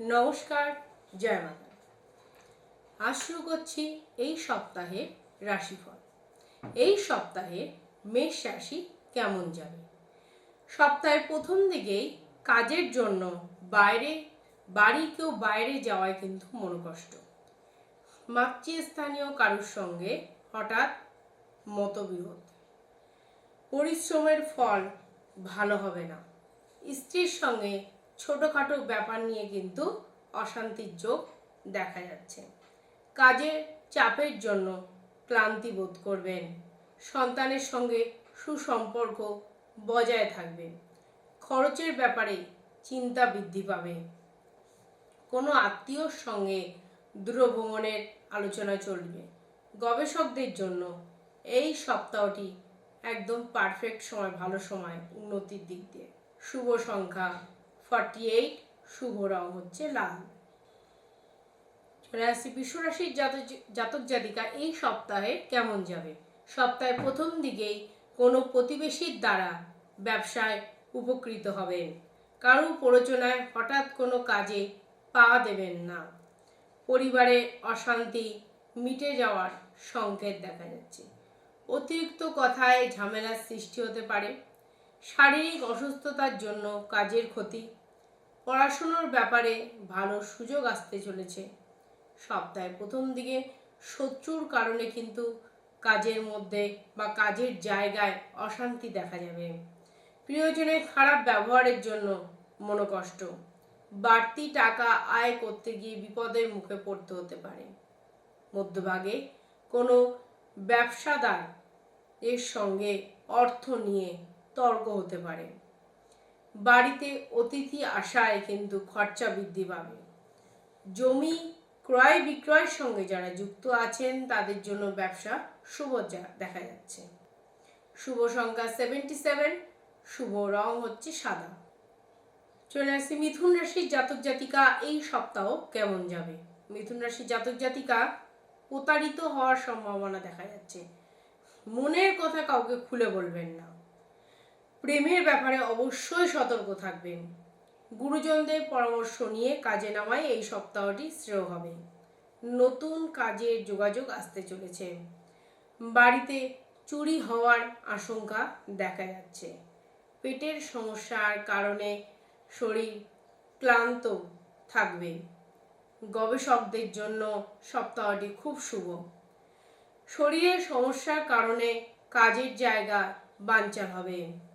নমস্কার, জয় মাতা। আজ শুরু করছি এই সপ্তাহে রাশিফল। এই সপ্তাহে মেষ রাশি কেমন যাবে? সপ্তাহের প্রথম দিকেই কাজের জন্য বাইরে, বাড়ি কেউ বাইরে যাওয়ায় কিন্তু মনোকষ্ট। মাতৃস্থানীয় কারুর সঙ্গে হঠাৎ মতবিরোধ। পরিশ্রমের ফল ভালো হবে না। স্ত্রীর সঙ্গে ছোটোখাটো ব্যাপার নিয়ে কিন্তু অশান্তির যোগ দেখা যাচ্ছে। কাজের চাপের জন্য ক্লান্তি বোধ করবেন। সন্তানের সঙ্গে সুসম্পর্ক বজায় থাকবে। খরচের ব্যাপারে চিন্তা বৃদ্ধি পাবে। কোনো আত্মীয়র সঙ্গে দূরভ্রমণের আলোচনা চলবে। গবেষকদের জন্য এই সপ্তাহটি একদম পারফেক্ট সময়, ভালো সময়, উন্নতির দিক দিয়ে। শুভ সংখ্যা ফর্টি এইট শুভ রং হচ্ছে লাল। চলে আসছি বিশ্বরাশির জাতক জাতক, এই সপ্তাহে কেমন যাবে? সপ্তাহের প্রথম দিকেই কোনো প্রতিবেশীর দ্বারা ব্যবসায় উপকৃত হবেন। কারও প্ররোচনায় হঠাৎ কোনো কাজে পা দেবেন না। পরিবারে অশান্তি মিটে যাওয়ার সংকেত দেখা যাচ্ছে। অতিরিক্ত কথায় ঝামেলার সৃষ্টি হতে পারে। শারীরিক অসুস্থতার জন্য কাজের ক্ষতি পড়াশুনোর ব্যাপারে ভালো সুযোগ আসতে চলেছে। সপ্তাহের প্রথম দিকে শত্রুর কারণে কিন্তু কাজের মধ্যে বা কাজের জায়গায় অশান্তি দেখা যাবে। প্রিয়জনের খারাপ ব্যবহারের জন্য মনোকষ্ট। বাড়তি টাকা আয় করতে গিয়ে বিপদের মুখে পড়তে হতে পারে। মধ্যভাগে কোনো ব্যবসাদার এর সঙ্গে অর্থ নিয়ে তর্ক হতে পারে। বাড়িতে অতিথি আসায় কিন্তু খরচা বৃদ্ধি পাবে। জমি ক্রয় বিক্রয়ের সঙ্গে যারা যুক্ত আছেন, তাদের জন্য ব্যবসা শুভ দেখা যাচ্ছে। শুভ সংখ্যা সেভেন্টি সেভেন শুভ রং হচ্ছে সাদা। চলে আসছি মিথুন রাশির জাতক জাতিকা, এই সপ্তাহ কেমন যাবে? মিথুন রাশির জাতক জাতিকা প্রতারিত হওয়ার সম্ভাবনা দেখা যাচ্ছে। মনের কথা কাউকে খুলে বলবেন না। প্রেমের ব্যাপারে অবশ্যই সতর্ক থাকবেন। গুরুজনদের পরামর্শ নিয়ে কাজে নামায় এই সপ্তাহটি শ্রেয় হবে। নতুন কাজের যোগাযোগ আসতে চলেছে। বাড়িতে চুরি হওয়ার আশঙ্কা দেখা যাচ্ছে। পেটের সমস্যার কারণে শরীর ক্লান্ত থাকবে। গবেষকদের জন্য সপ্তাহটি খুব শুভ। শরীরের সমস্যার কারণে কাজের জায়গা বাঞ্চাল হবে।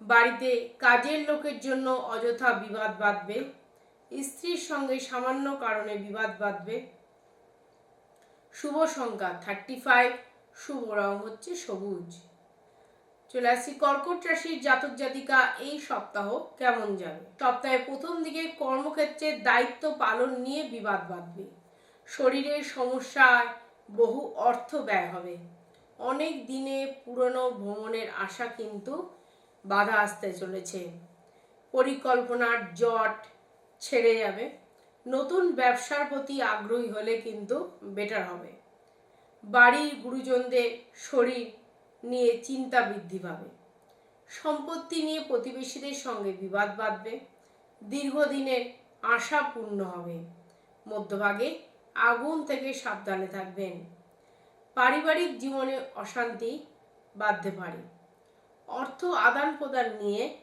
বাড়িতে কাজের লোকের জন্য অযথা বিবাদ বাঁধবে, স্ত্রীর সঙ্গে সামান্য কারণে বিবাদ বাঁধবে। শুভ সংখ্যা থার্টি ফাইভ শুভ রং হচ্ছে সবুজ। চলে আসছি কর্কট রাশির জাতক জাতিকা এই সপ্তাহ কেমন যাবে? সপ্তাহের প্রথম দিকে কর্মক্ষেত্রে দায়িত্ব পালন নিয়ে বিবাদ বাঁধবে। শরীরের সমস্যায় বহু অর্থ ব্যয় হবে। অনেক দিনে পুরনো ভ্রমণের আশা কিন্তু বাধা আসতে চলেছে। পরিকল্পনার জট ছেড়ে যাবে। নতুন ব্যবসার প্রতি আগ্রহী হলে কিন্তু বেটার হবে। বাড়ির গুরুজনদের শরীর নিয়ে চিন্তা বৃদ্ধি পাবে। সম্পত্তি নিয়ে প্রতিবেশীদের সঙ্গে বিবাদ বাঁধবে। দীর্ঘদিনের আশা পূর্ণ হবে। মধ্যভাগে আগুন থেকে সাবধানে থাকবেন। পারিবারিক জীবনে অশান্তি বাঁধতে পারে। অর্থ আদান প্রদান নিয়ে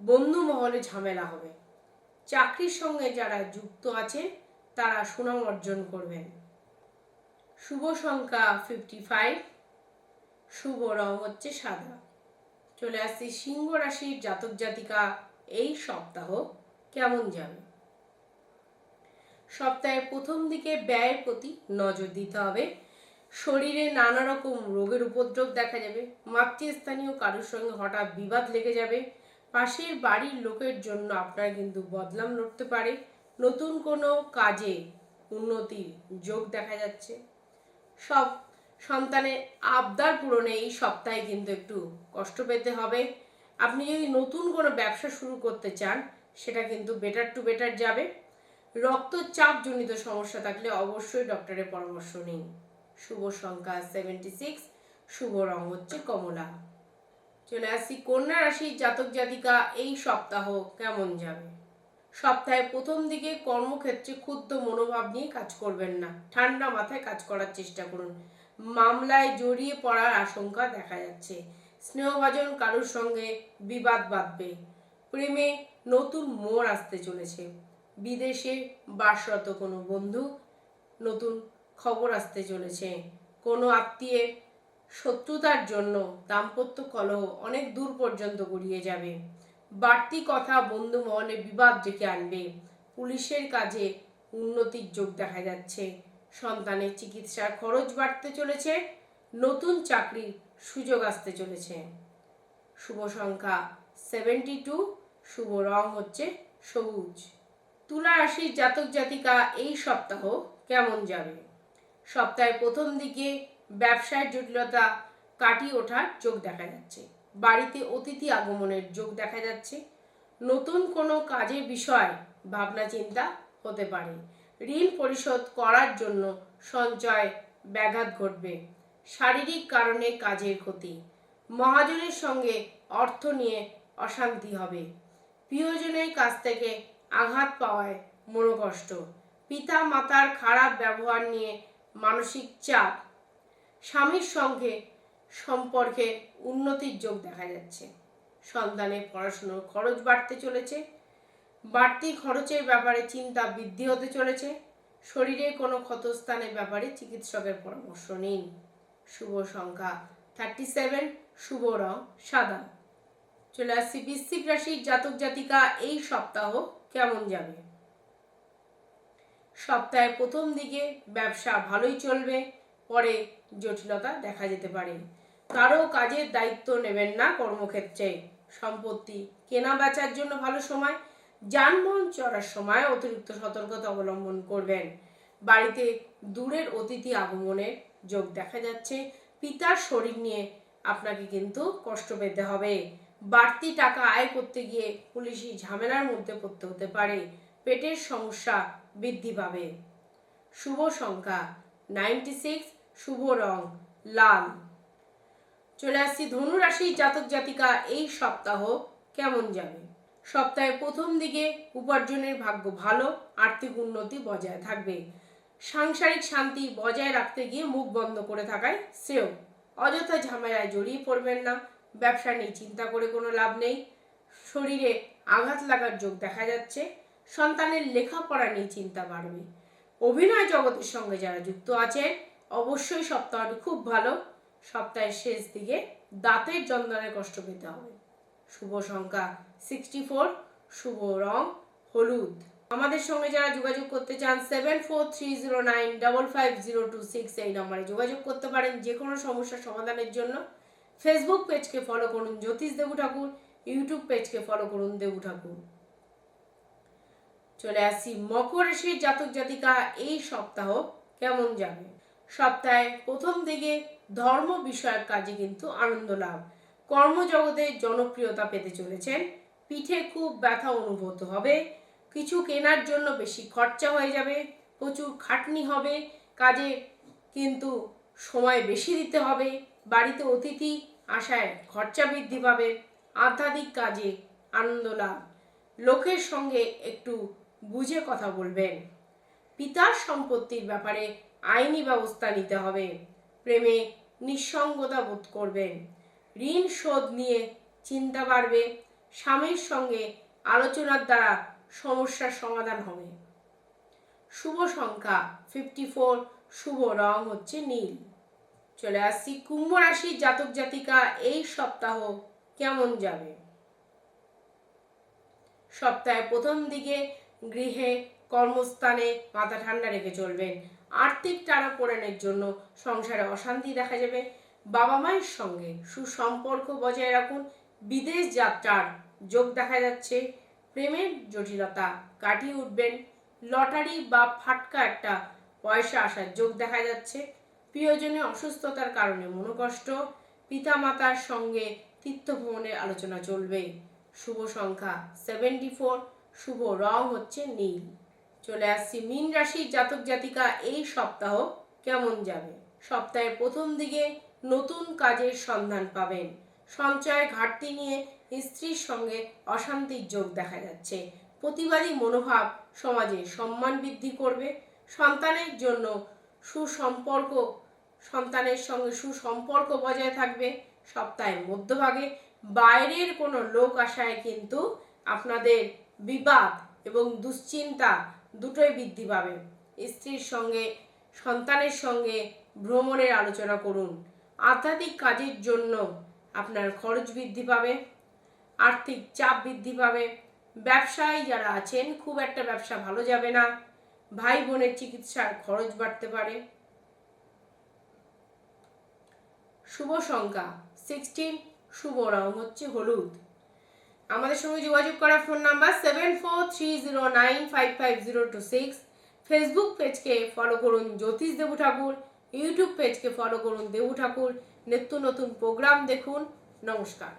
বন্ধু মহলে ঝামেলা হবে। চাকরির সঙ্গে যারা যুক্ত আছে তারা সুনাম অর্জন করবেন। শুভ সংখ্যা ফিফটি ফাইভ শুভ রং হচ্ছে সাদা। চলে আসছি সিংহ রাশির জাতক জাতিকা এই সপ্তাহ কেমন যাবে? সপ্তাহের প্রথম দিকে ব্যয়ের প্রতি নজর দিতে হবে। শরীরে নানা রকম রোগের উপদ্রব দেখা যাবে, মাতৃস্থানীয় কারোর সঙ্গে হঠাৎ বিবাদ লেগে যাবে, পাশের বাড়ির লোকের জন্য আপনার কিন্তু বদলাম লড়তে পারে, নতুন কোনো কাজে উন্নতির যোগ দেখা যাচ্ছে। সব সন্তানের আবদার পূরণে এই সপ্তাহে কিন্তু একটু কষ্ট পেতে হবে। আপনি যদি নতুন কোনো ব্যবসা শুরু করতে চান, সেটা কিন্তু বেটার টু বেটার যাবে। রক্তচাপজনিত সমস্যা থাকলে অবশ্যই ডক্টরের পরামর্শ নিন। শুভ সংখ্যা সেভেন্টি সিক্স শুভ রং হচ্ছে কমলা। চলে আসি কন্যা রাশির জাতক জাতিকা, এই সপ্তাহ কেমন যাবে? সপ্তাহের প্রথম দিকে কর্মক্ষেত্রে ক্ষুদ্র মনোভাব নিয়ে কাজ করবেন না। ঠান্ডা মাথায় কাজ করার চেষ্টা করুন। মামলায় জড়িয়ে পড়ার আশঙ্কা দেখা যাচ্ছে। স্নেহভাজন কারোর সঙ্গে বিবাদ বাঁধবে। প্রেমে নতুন মোড় আসতে চলেছে। বিদেশে বাসরত কোনো বন্ধু, নতুন খবর আসতে চলেছে। কোনো আত্মীয়ের শত্রুতার জন্য দাম্পত্য কলহ অনেক দূর পর্যন্ত গড়িয়ে যাবে। বাড়তি কথা বন্ধু মহলে বিবাদ ডেকে আনবে। পুলিশের কাজে উন্নতির যোগ দেখা যাচ্ছে। সন্তানের চিকিৎসার খরচ বাড়তে চলেছে। নতুন চাকরির সুযোগ আসতে চলেছে। শুভ সংখ্যা সেভেন্টি টু শুভ রং হচ্ছে সবুজ। তুলা রাশির জাতক জাতিকা এই সপ্তাহ কেমন যাবে? সপ্তাহের প্রথম দিকে ব্যবসায় জটিলতা কাটিয়ে ওঠার যোগ দেখা যাচ্ছে। বাড়িতে অতিথি আগমনের যোগ দেখা যাচ্ছে। নতুন কোনো কাজের বিষয় ভাবনা চিন্তা হতে পারে। ঋণ পরিশোধ করার জন্য সঞ্চয় ব্যাঘাত ঘটবে। শারীরিক কারণে কাজের ক্ষতি। মহাজনের সঙ্গে অর্থ নিয়ে অশান্তি হবে। প্রিয়জনের কাছ থেকে আঘাত পাওয়ায় মনোকষ্ট। পিতা মাতার খারাপ ব্যবহার নিয়ে মানসিক চাপ স্বামীর সঙ্গে সম্পর্কে উন্নতির যোগ দেখা যাচ্ছে। সন্তানের পড়াশুনোর খরচ বাড়তে চলেছে, বাড়তি খরচের ব্যাপারে চিন্তা বৃদ্ধি হতে চলেছে, শরীরে কোনো ক্ষতস্থানের ব্যাপারে চিকিৎসকের পরামর্শ নিন। শুভ সংখ্যা থার্টি সেভেন শুভ রং সাদা। চলে আসছি বৃশ্চিক রাশির জাতক জাতিকা, এই সপ্তাহ কেমন যাবে? সপ্তাহের প্রথম দিকে ব্যবসা ভালোই চলবে, পরে জটিলতা দেখা যেতে পারে। কারও কাজের দায়িত্ব নেবেন না কর্মক্ষেত্রে। সম্পত্তি কেনা বেচার জন্য ভালো সময়, যানবাহন চড়ার সময় অতিরিক্ত সতর্কতা অবলম্বন করবেন। বাড়িতে দূরের অতিথি আগমনের যোগ দেখা যাচ্ছে। পিতার শরীর নিয়ে আপনাকে কিন্তু কষ্ট পেতে হবে। বাড়তি টাকা আয় করতে গিয়ে পুলিশি ঝামেলার মধ্যে পড়তে হতে পারে। পেটের সমস্যা বৃদ্ধি পাবে। শুভ সংখ্যা নাইনটি সিক্স শুভ রং লাল। চলে আসছি ধনু রাশির জাতক জাতিকা এই সপ্তাহ কেমন যাবে? সপ্তাহের প্রথম দিকে উপার্জনের ভাগ্য ভালো, আর্থিক উন্নতি বজায় থাকবে। সাংসারিক শান্তি বজায় রাখতে গিয়ে মুখ বন্ধ করে থাকায় শ্রেয়। অযথা ঝামেলায় জড়িয়ে পড়বেন না, ব্যবসা নিয়ে চিন্তা করে কোনো লাভ নেই। শরীরে আঘাত লাগার যোগ দেখা যাচ্ছে। সন্তানের লেখাপড়া নিয়ে চিন্তা বাড়বে। অভিনয় জগতের সঙ্গে যারা যুক্ত আছে অবশ্যই সপ্তাহটি খুব ভালো। সপ্তাহের শেষ দিকে দাঁতের যন্ত্রণায় কষ্ট পেতে হবে। শুভ সংখ্যা সিক্সটি ফোর শুভ রং হলুদ। আমাদের সঙ্গে যারা যোগাযোগ করতে চান seven four three zero nine double five zero two six এই নম্বরে যোগাযোগ করতে পারেন যে কোনো সমস্যার সমাধানের জন্য। ফেসবুক পেজকে ফলো করুন জ্যোতিষ দেবু ঠাকুর ইউটিউব পেজকে ফলো করুন দেবু ঠাকুর। চলে আসছি মকর রাশির জাতক জাতিকা এই সপ্তাহ কেমন যাবে? সপ্তাহে প্রথম দিকে ধর্ম বিষয়ক কাজে কিন্তু আনন্দ লাভ। কর্মজগতে জনপ্রিয়তা পেতে চলেছেন। পিঠে খুব ব্যথা অনুভূত হবে। কিছু কেনার জন্য বেশি খরচা হয়ে যাবে। প্রচুর খাটনি হবে। কাজে কিন্তু সময় বেশি দিতে হবে। বাড়িতে অতিথি আসায় খরচা বৃদ্ধি পাবে। আধ্যাত্মিক কাজে আনন্দ লাভ। লোকের সঙ্গে একটু বুঝে কথা বলবেন। পিতার সম্পত্তির ব্যাপারে আইনি ব্যবস্থা নিতে হবে। প্রেমে নিঃসঙ্গতা বোধ করবেন। ঋণ শোধ নিয়ে চিন্তা বাড়বে। স্বামীর সঙ্গে আলোচনার দ্বারা সমস্যার সমাধান হবে। শুভ সংখ্যা ফিফটি ফোর শুভ রং হচ্ছে নীল। চলে আসছি কুম্ভ রাশির জাতক জাতিকা, এই সপ্তাহ কেমন যাবে? সপ্তাহের প্রথম দিকে গৃহে কর্মস্থানে মাথা ঠান্ডা রেখে চলবেন। আর্থিক টানাপোড়েনের জন্য সংসারে অশান্তি দেখা যাবে। বাবা মায়ের সঙ্গে সুসম্পর্ক বজায় রাখুন। বিদেশ যাত্রার যোগ দেখা যাচ্ছে। প্রেমের জটিলতা কাটিয়ে উঠবেন। লটারি বা ফাটকা একটা পয়সা আসার যোগ দেখা যাচ্ছে। প্রিয়জনে অসুস্থতার কারণে মনোকষ্ট। পিতামাতার সঙ্গে তীর্থভ্রমণের আলোচনা চলবে। শুভ সংখ্যা সেভেন্টি ফোর শুভ রং হচ্ছে নীল। চলে আসছি মীন রাশির জাতক জাতিকা এই সপ্তাহ কেমন যাবে? সপ্তাহের প্রথম দিকে নতুন কাজের সন্ধান পাবেন। সঞ্চয় ঘাটতি নিয়ে স্ত্রীর সঙ্গে অশান্তির যোগ দেখা যাচ্ছে। প্রতিবাদী মনোভাব সমাজে সম্মান বৃদ্ধি করবে। সন্তানের জন্য সুসম্পর্ক, সন্তানের সঙ্গে সুসম্পর্ক বজায় থাকবে। সপ্তাহের মধ্যভাগে বাইরের কোনো লোক আসায় কিন্তু আপনাদের বিবাদ এবং দুশ্চিন্তা দুটোই বৃদ্ধি পাবে। স্ত্রীর সঙ্গে, সন্তানের সঙ্গে ভ্রমণের আলোচনা করুন। আধ্যাত্মিক কাজের জন্য আপনার খরচ বৃদ্ধি পাবে, আর্থিক চাপ বৃদ্ধি পাবে। ব্যবসায় যারা আছেন, খুব একটা ব্যবসা ভালো যাবে না। ভাই বোনের চিকিৎসার খরচ বাড়তে পারে। শুভ সংখ্যা সিক্সটিন শুভ রং হচ্ছে হলুদ। আমাদের সঙ্গে যোগাযোগ করার phone number seven four three zero nine five five zero two six Facebook পেজকে follow করুন জ্যোতিষ দেবু ঠাকুর। ইউটিউব পেজকে ফলো করুন দেবু ঠাকুর। নিত্য নতুন প্রোগ্রাম দেখুন। নমস্কার।